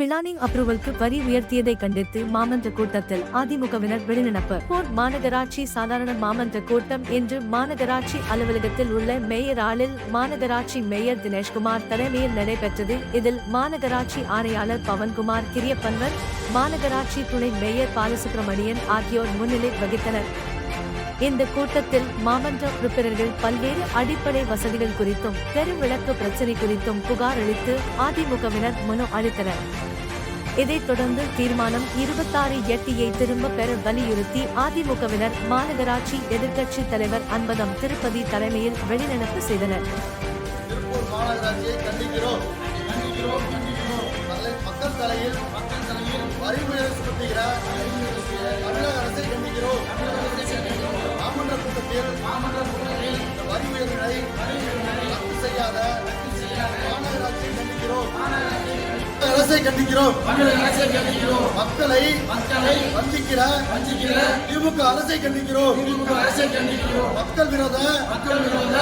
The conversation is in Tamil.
பிளானிங் அப்ரூவலுக்கு வரி உயர்த்தியதை கண்டித்து மாமன்ற கூட்டத்தில் அதிமுகவினர் வெளிநடப்பு. போர் மாநகராட்சி சாதாரண மாமன்ற கூட்டம் இன்று மாநகராட்சி அலுவலகத்தில் உள்ள மேயர் ஆளில் மாநகராட்சி மேயர் தினேஷ்குமார் தலைமையில் நடைபெற்றது. இதில் மாநகராட்சி ஆணையாளர் பவன்குமார் கிரியப்பன்வர் மாநகராட்சி துணை மேயர் பாலசுப்ரமணியன் ஆகியோர் முன்னிலை வகித்தனர். இந்த கூட்டத்தில் மாமன்ற உறுப்பினர்கள் பல்வேறு அடிப்படை வசதிகள் குறித்தும் தெருவிளக்கு பிரச்சினை குறித்தும் புகார் அளித்து அதிமுகவினர் மனு அளித்தனர். இதைத் தொடர்ந்து தீர்மானம் இருபத்தாறு எட்டியை திரும்ப பெற வலியுறுத்தி அதிமுகவினர் மாநகராட்சி எதிர்க்கட்சி தலைவர் அன்பதம் திருப்பதி தலைமையில் வெளிநடப்பு செய்தனர். மக்கள் தலையில் மக்கள் தலையில் வரி உயர்வு சுமத்துகிறார். வரி உயர்வினை ரத்து செய்யாத மாநகராட்சியை கண்டிக்கிறோம். அரசை கண்டிக்கிறோம். மக்களை மக்களை வஞ்சிக்கிற வஞ்சிக்கிற திமுக அரசை கண்டிக்கிறோம். திமுக அரசை கண்டிக்கிறோம். மக்கள் விரோத மக்கள் விரோத